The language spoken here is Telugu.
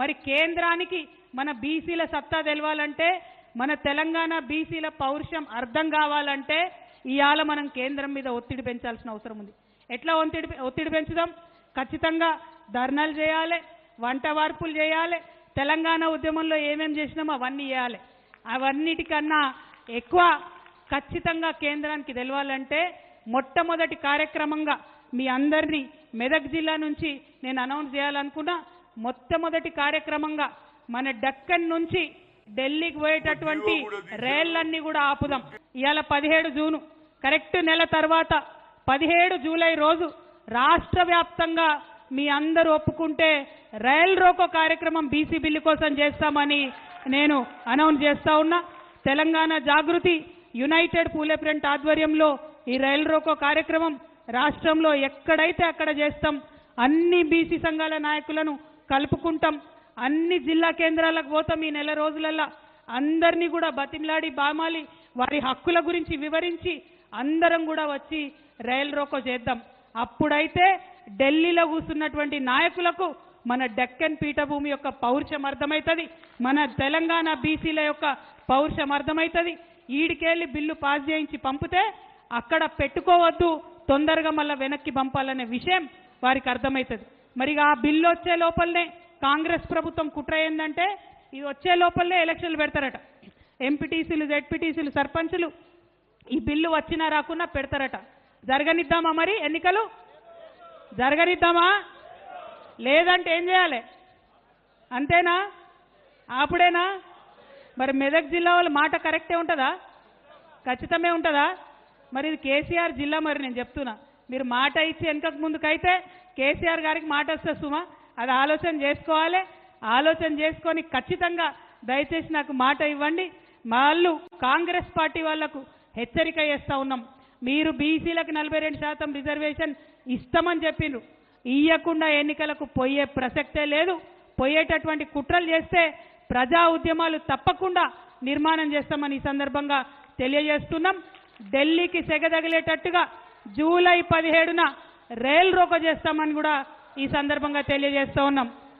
మరి కేంద్రానికి మన బీసీల సత్తా తెలవాలంటే మన తెలంగాణ బీసీల పౌరుషం అర్థం కావాలంటే ఇవాళ మనం కేంద్రం మీద ఒత్తిడి పెంచాల్సిన అవసరం ఉంది. ఎట్లా ఒత్తిడి ఒత్తిడి పెంచుదాం? ఖచ్చితంగా ధర్నాలు చేయాలి వంట వార్పులు చేయాలి తెలంగాణ ఉద్యమంలో ఏమేం చేసినామో అవన్నీ చేయాలి. అవన్నిటికన్నా ఎక్కువ ఖచ్చితంగా కేంద్రానికి తెలవాలంటే మొట్టమొదటి కార్యక్రమంగా మీ అందరినీ మెదక్ జిల్లా నుంచి నేను అనౌన్స్ చేయాలనుకున్నా మొట్టమొదటి కార్యక్రమంగా మన డక్కన్ నుంచి ఢిల్లీకి పోయేటటువంటి రైళ్ళన్నీ కూడా ఆపుదాం. ఇవాళ పదిహేడు జూను. కరెక్ట్ నెల తర్వాత పదిహేడు జూలై రోజు రాష్ట్ర వ్యాప్తంగా మీ అందరూ ఒప్పుకుంటే రైల్ రోకో కార్యక్రమం బీసీ బిల్లు కోసం చేస్తామని నేను అనౌన్స్ చేస్తా ఉన్నా. తెలంగాణ జాగృతి యునైటెడ్ పూలే ఫ్రంట్ ఆధ్వర్యంలో ఈ రైల్ రోకో కార్యక్రమం రాష్ట్రంలో ఎక్కడైతే అక్కడ చేస్తాం అన్ని బీసీ సంఘాల నాయకులను కలుపుకుంటాం. అన్ని జిల్లా కేంద్రాలకు పోతాం ఈ నెల రోజులల్లా. అందరినీ కూడా బతిమలాడి బామాలి. వారి హక్కుల గురించి వివరించి అందరం కూడా వచ్చి రైల్ రోకో చేద్దాం. అప్పుడైతే ఢిల్లీలో కూర్చున్నటువంటి నాయకులకు మన డెక్కన్ పీఠభూమి యొక్క పౌరుషం అర్థమవుతుంది మన తెలంగాణ బీసీల యొక్క పౌరుషం అర్థమవుతుంది ఈడికెళ్ళి బిల్లు పాస్ చేయించి పంపితే అక్కడ పెట్టుకోవద్దు. తొందరగా మళ్ళీ వెనక్కి పంపాలనే విషయం వారికి అర్థమవుతుంది మరి ఇక ఆ బిల్లు వచ్చే లోపలనే కాంగ్రెస్ ప్రభుత్వం కుట్ర ఏందంటే ఇది వచ్చే లోపలనే ఎలక్షన్లు పెడతారట. ఎంపీటీసీలు జెడ్పీటీసీలు సర్పంచులు ఈ బిల్లు వచ్చినా రాకున్నా పెడతారట. జరగనిద్దామా మరి ఎన్నికలు? జరగనిద్దామా? లేదంటే ఏం చేయాలి? అంతేనా? అప్పుడేనా? మరి మెదక్ జిల్లా వాళ్ళ మాట కరెక్టే ఉంటుందా? ఖచ్చితమే ఉంటుందా? మరి ఇది కేసీఆర్ జిల్లా మరి నేను చెప్తున్నా. మీరు మాట ఇచ్చి వెనకకు ముందుకైతే కేసీఆర్ గారికి మాట వస్తే సుమా అది ఆలోచన చేసుకోవాలి. ఆలోచన చేసుకొని ఖచ్చితంగా దయచేసి నాకు మాట ఇవ్వండి. వాళ్ళు కాంగ్రెస్ పార్టీ వాళ్ళకు హెచ్చరిక చేస్తా ఉన్నాం. మీరు బీసీలకు నలభై రెండు శాతం రిజర్వేషన్ ఇస్తామని చెప్పిండ్రు. ఇయ్యకుండా ఎన్నికలకు పోయే ప్రసక్తే లేదు. పోయేటటువంటి కుట్రలు చేస్తే ప్రజా ఉద్యమాలు తప్పకుండా నిర్మాణం చేస్తామని ఈ సందర్భంగా తెలియజేస్తున్నాం. ఢిల్లీకి సెగదగిలేటట్టుగా జూలై పదిహేడున రైల్ రోకో చేస్తామని కూడా ఈ సందర్భంగా తెలియజేస్తూ ఉన్నాం.